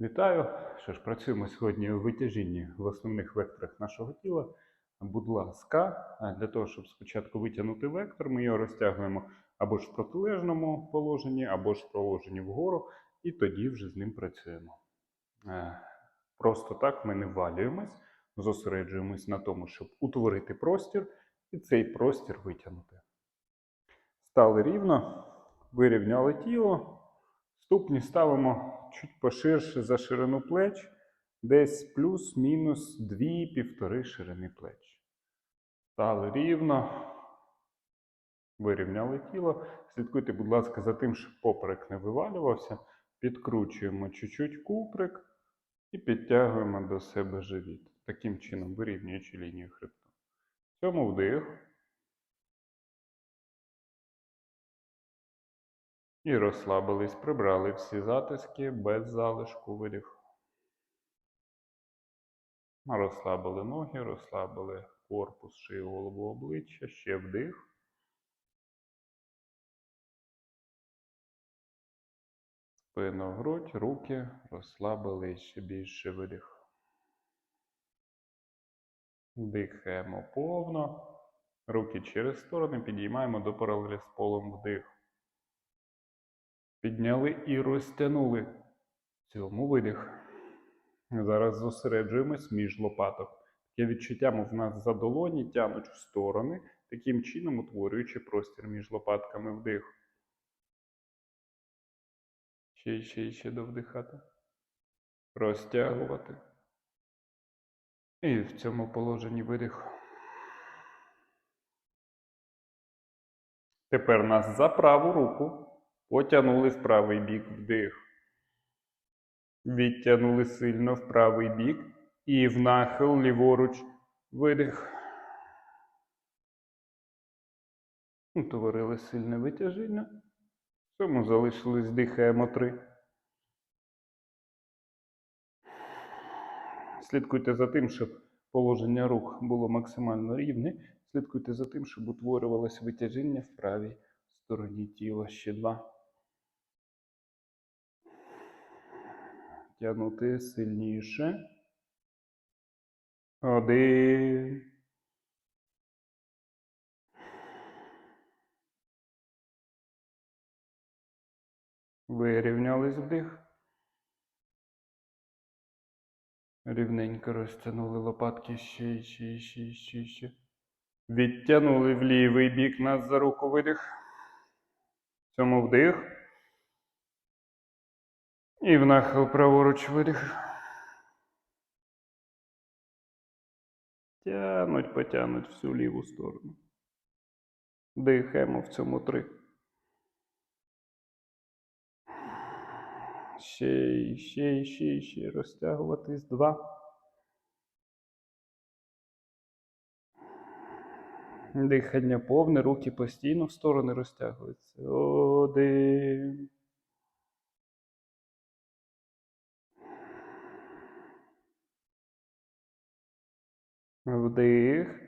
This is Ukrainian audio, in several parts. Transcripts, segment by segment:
Вітаю! Що ж, працюємо сьогодні у витяжінні в основних векторах нашого тіла. Будь ласка, для того, щоб спочатку витягнути вектор, ми його розтягуємо або ж в протилежному положенні, або ж в положенні вгору, і тоді вже з ним працюємо. Е, Просто так ми не валюємось, зосереджуємось на тому, щоб утворити простір і цей простір витягнути. Стали рівно, вирівняли тіло. Ступні ставимо чуть поширше за ширину плеч, десь плюс-мінус 2-1,5 ширини плеч. Стали рівно, вирівняли тіло. Слідкуйте, будь ласка, за тим, щоб поперек не вивалювався. Підкручуємо чуть-чуть куприк і підтягуємо до себе живіт. Таким чином, вирівнюючи лінію хребту. В цьому вдих. І розслабились, прибрали всі затиски без залишку видих. Розслабили ноги, розслабили корпус, шию, голову, обличчя, ще вдих. Спину, грудь, руки розслабили ще більше видих. Дихаємо повно. Руки через сторони підіймаємо до паралелі з полом вдих. Підняли і розтягнули. Цьому видих. Зараз зосереджуємось між лопаток. Таке відчуття, мов в нас за долоні тянуть в сторони, таким чином утворюючи простір між лопатками вдих. Ще, ще, ще довдихати. Розтягувати. І в цьому положенні видих. Тепер нас за праву руку потягнули в правий бік вдих. Відтягнули сильно в правий бік і в нахил ліворуч видих. Утворили сильне витяжіння. В цьому залишились дихаємо три. Слідкуйте за тим, щоб положення рук було максимально рівне. Слідкуйте за тим, щоб утворювалось витяжіння в правій стороні тіла. Ще два. Тягнути сильніше. Один. Вирівнялись вдих. Рівненько розтягнули лопатки ще, ще, ще, ще, ще. Відтягнули в лівий бік нас за руку видих. Цьому вдих. І в нахил праворуч видих. Тянуть, потягнуть всю ліву сторону. Дихаємо в цьому три. Ще, ще, ще, ще. Розтягуватись. Два. Дихання повне, руки постійно в сторони розтягуються. Один. Вдих.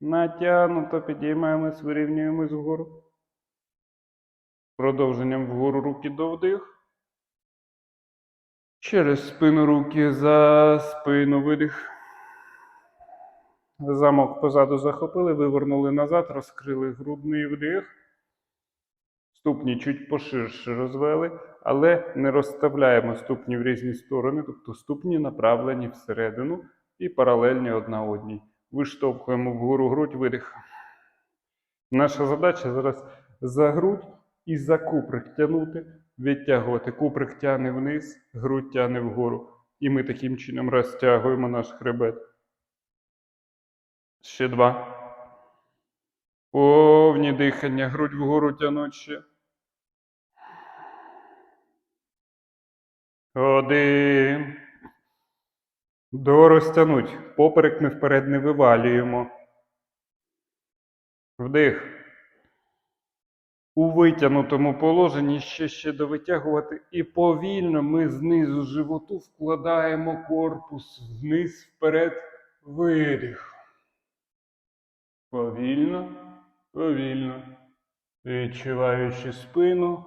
Натягнуто, підіймаємось, вирівнюємось вгору. Продовженням вгору руки до вдих. Через спину руки за спину видих. Замок позаду захопили, вивернули назад, розкрили грудний вдих. Ступні чуть поширше розвели, але не розставляємо ступні в різні сторони, тобто ступні направлені всередину і паралельні одна одній. Виштовхуємо вгору грудь, видих. Наша задача зараз за грудь і за куприк тягнути, відтягувати. Куприк тягне вниз, грудь тягне вгору. І ми таким чином розтягуємо наш хребет. Ще два. Повні дихання, грудь вгору тянуть ще. Один. До розтянуть. Поперек ми вперед не вивалюємо. Вдих. У витягнутому положенні ще ще довитягувати. І повільно ми знизу животу вкладаємо корпус вниз вперед. Видих. Повільно, повільно. Відчуваючи спину,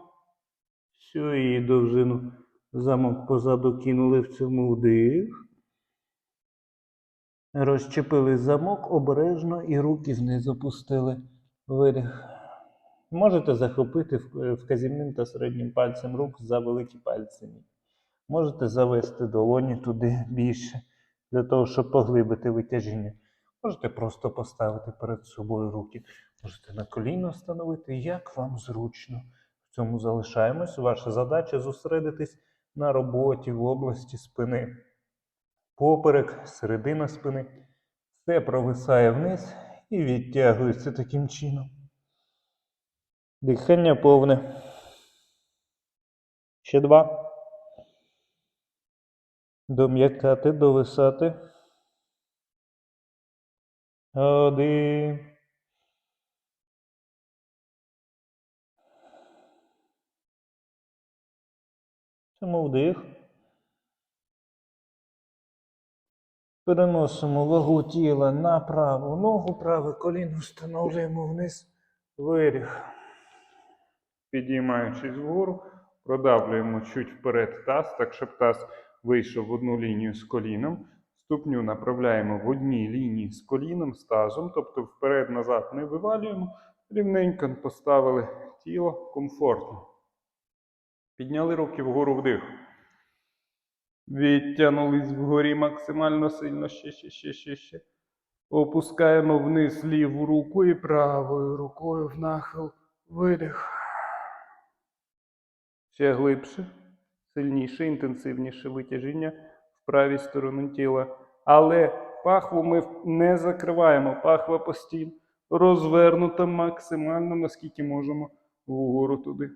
всю її довжину. Замок позаду кинули в цьому вдих. Розчепили замок обережно і руки вниз опустили. Видих. Можете захопити вказівним та середнім пальцем рук за великі пальці. Можете завести долоні туди більше, для того, щоб поглибити витяжіння. Можете просто поставити перед собою руки. Можете на коліно встановити, як вам зручно. В цьому залишаємось. Ваша задача зосередитись на роботі в області спини. Поперек, середина спини. Все провисає вниз і відтягується таким чином. Дихання повне. Ще два. Дом'якати, довисати. Один. Цьому вдих. Переносимо вагу тіла на праву ногу, праве коліно встановлюємо вниз. Виріг. Підіймаючись вгору, продавлюємо чуть вперед таз, так щоб таз вийшов в одну лінію з коліном. Ступню направляємо в одній лінії з коліном, з тазом, тобто вперед-назад не вивалюємо. Рівненько поставили тіло комфортно. Підняли руки вгору вдих. Відтягнулись вгорі максимально сильно. Ще, ще, ще, ще, ще. Опускаємо вниз ліву руку і правою рукою в нахил. Видих. Ще глибше, сильніше, інтенсивніше витяжіння в правій стороні тіла. Але пахву ми не закриваємо. Пахва постійно розвернута максимально, наскільки можемо, вгору туди.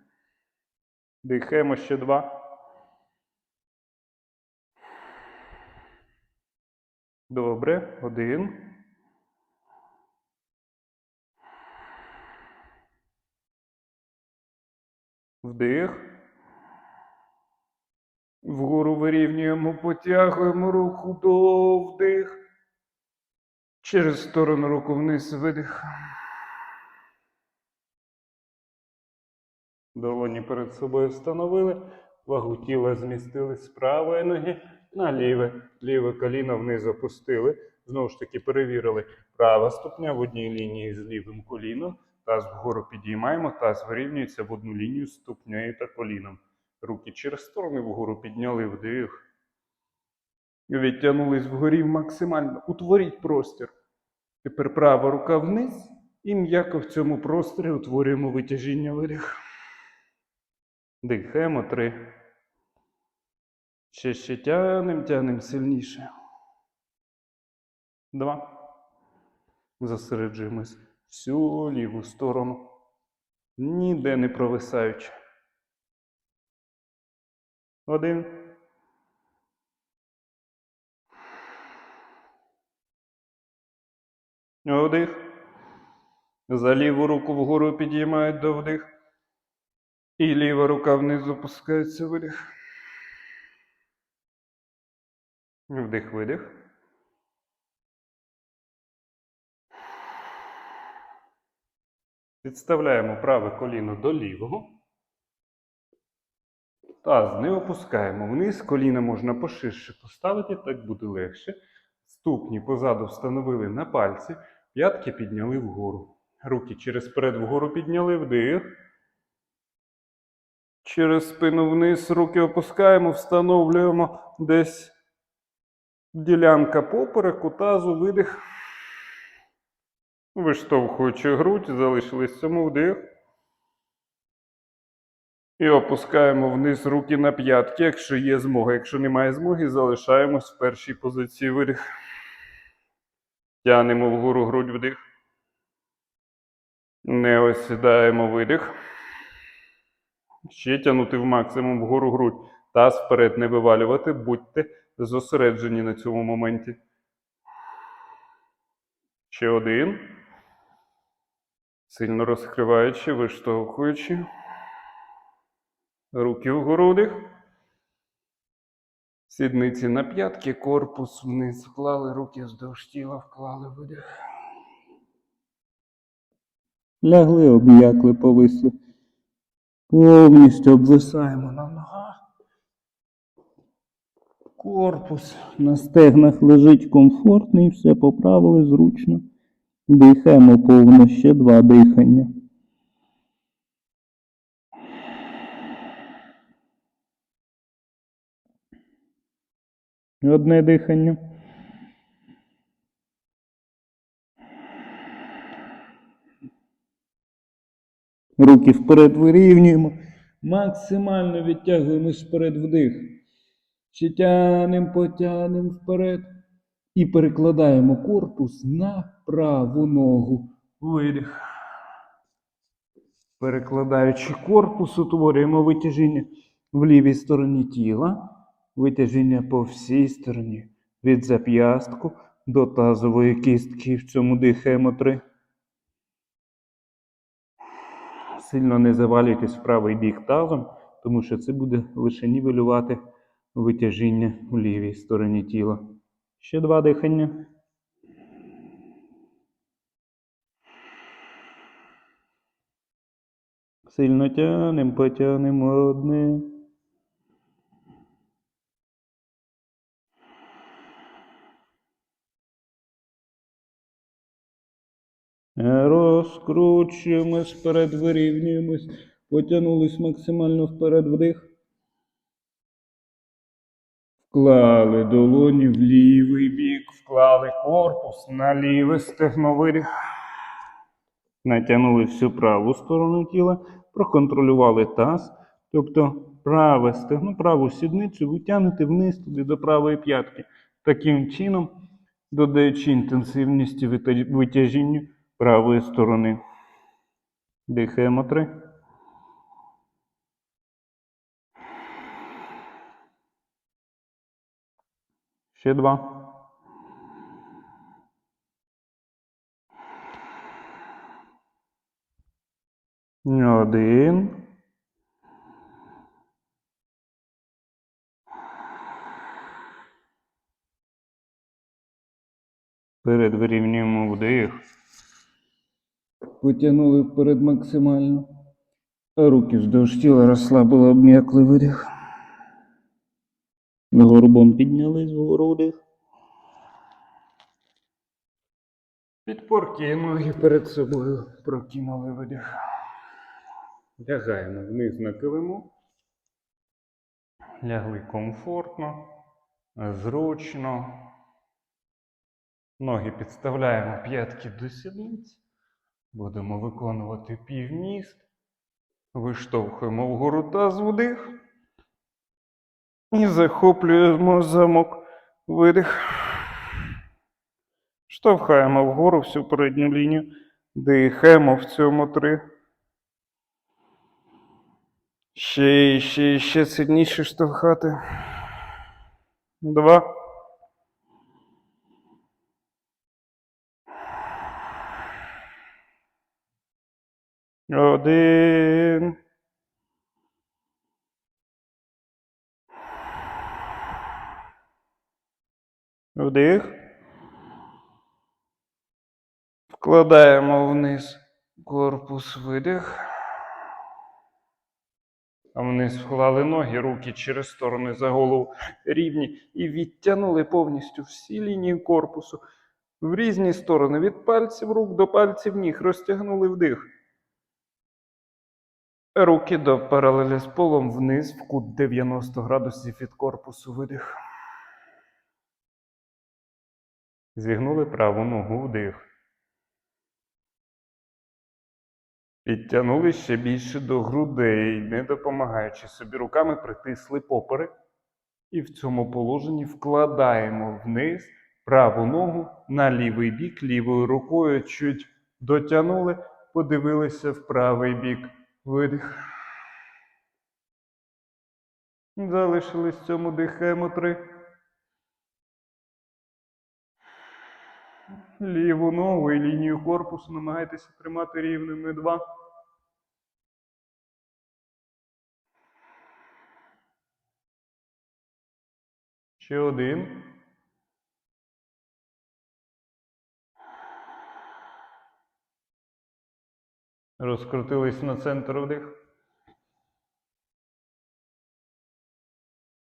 Дихаємо ще два. Добре. Один. Вдих. Вгору вирівнюємо, потягуємо руку до вдих. Через сторону руку вниз видих. Долоні перед собою встановили. Вагу тіла змістили з правої ноги на ліве. Ліве коліно вниз опустили. Знову ж таки перевірили. Права ступня в одній лінії з лівим коліном. Таз вгору підіймаємо, таз вирівнюється в одну лінію з ступнею та коліном. Руки через сторони вгору підняли вдих. Відтягнулись вгорі максимально. Утворіть простір. Тепер права рука вниз і м'яко в цьому просторі утворюємо витяжіння видих. Дихаємо три. Ще ще тянем, тянем сильніше. Два. Зосереджуємось всю ліву сторону. Ніде не провисаючи. Один. Вдих. За ліву руку вгору підіймають до вдих. І ліва рука вниз опускається видих. Вдих, видих. Підставляємо праве коліно до лівого. Таз не опускаємо вниз, коліна можна поширше поставити, так буде легше. Ступні позаду встановили на пальці, п'ятки підняли вгору. Руки через перед вгору підняли, вдих. Через спину вниз руки опускаємо, встановлюємо десь ділянка попереку, тазу, видих. Виштовхуючи грудь, залишились цьому вдих. І опускаємо вниз руки на п'ятки, якщо є змога. Якщо немає змоги, залишаємось в першій позиції видих. Тянемо вгору грудь вдих. Не осідаємо видих. Ще тягнути в максимум вгору грудь. Таз вперед не вивалювати, будьте зосереджені на цьому моменті. Ще один. Сильно розкриваючи, виштовхуючи. Руки вгору вдих. Сідниці на п'ятки, корпус вниз вклали, руки вздовж тіла вклали видих. Лягли, обм'якли, повисли. Повністю обвисаємо на ногах. Корпус на стегнах лежить комфортний, все поправили зручно. Дихаємо повно, ще два дихання. Одне дихання. Руки вперед вирівнюємо. Максимально відтягуємось вперед вдих. Ще тянемо, потягнемо вперед. І перекладаємо корпус на праву ногу. Видих. Перекладаючи корпус, утворюємо витяжіння в лівій стороні тіла. Витяжіння по всій стороні. Від зап'ястку до тазової кістки. В цьому дихаємо три. Сильно не завалюйтесь в правий бік тазом, тому що це буде лише нівелювати витяжіння в лівій стороні тіла. Ще два дихання. Сильно тянем, потянемо одне. Розкручуємось вперед, вирівнюємось, потягнулись максимально вперед вдих. Вклали долоні в лівий бік, вклали корпус на ліве стегно видих. Натягнули всю праву сторону тіла, проконтролювали таз, тобто праве стегно, праву сідницю витягнути вниз туди до правої п'ятки. Таким чином, додаючи інтенсивність витяжінню правої сторони. Дихаємо три. Ще два. Один. Перед вирівнюємо вдих. Потягнули вперед максимально. Руки вздовж тіла розслабили, обм'якли видих. Горбом піднялись вгору вдих. Підпорки ноги перед собою прокинули видих. Лягаємо вниз на килиму. Лягли комфортно, зручно. Ноги підставляємо п'ятки до сідниць. Будемо виконувати півміст. Виштовхуємо вгору таз вдих. І захоплюємо замок видих. Штовхаємо вгору всю передню лінію. Дихаємо в цьому три. Ще, ще, ще сильніше штовхати. Два. Один. Вдих. Вкладаємо вниз корпус видих. А вниз вклали ноги, руки через сторони за голову рівні і відтягнули повністю всі лінії корпусу в різні сторони від пальців рук до пальців ніг. Розтягнули вдих. Руки до паралелі з полом вниз в кут 90 градусів від корпусу видих. Зігнули праву ногу вдих. Підтягнули ще більше до грудей, не допомагаючи собі руками, притисли поперек. І в цьому положенні вкладаємо вниз праву ногу на лівий бік, лівою рукою чуть дотягнули, подивилися в правий бік. Видих. Залишились в цьому дихаємо три. Ліву ногу і лінію корпусу намагайтеся тримати рівними два. Ще один. Розкрутились на центр вдих.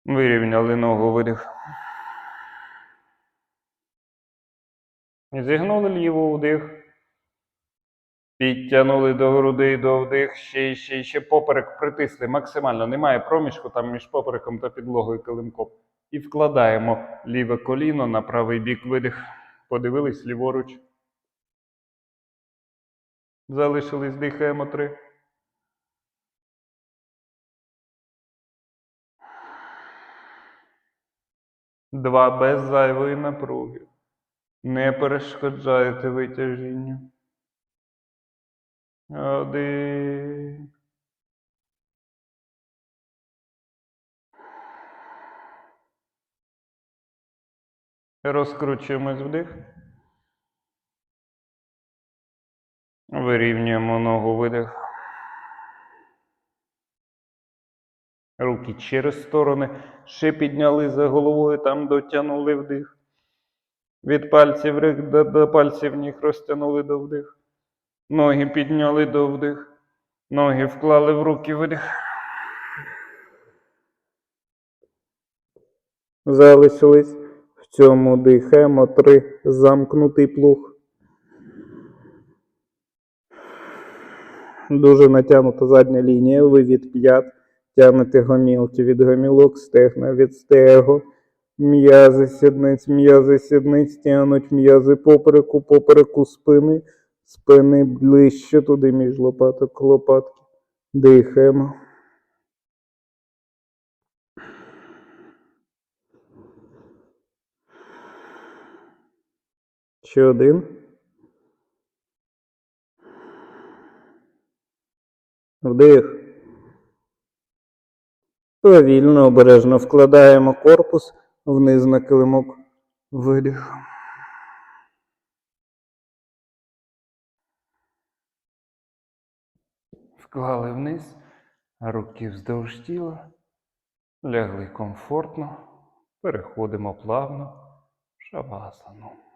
Вирівняли ногу, видих. Зігнули ліву вдих. Підтягнули до грудей, до вдих, ще, ще, ще поперек притисли максимально. Немає проміжку там між попереком та підлогою килимком. І вкладаємо ліве коліно на правий бік видих. Подивились ліворуч. Залишились, дихаємо три. Два без зайвої напруги. Не перешкоджаєте витяжінню. Один. Розкручуємось вдих. Вирівнюємо ногу видих. Руки через сторони. Ще підняли за головою, там дотягнули вдих. Від пальців рих до, до пальців ніг розтягнули до вдих. Ноги підняли до вдих. Ноги вклали в руки видих. Залишились. В цьому дихаємо три. Замкнутий плуг. Дуже натягнута задня лінія. Ви від п'ят тягнете гомілки від гомілок, стегна від стего. М'язи сідниць, м'язи сідниць тягнуть м'язи попереку, попереку спини, спини ближче туди між лопаток, лопатки. Дихаємо. Ще один. Вдих. Повільно, обережно вкладаємо корпус вниз на килимок. Видих. Вклали вниз, руки вздовж тіла, лягли комфортно, переходимо плавно в шавасану.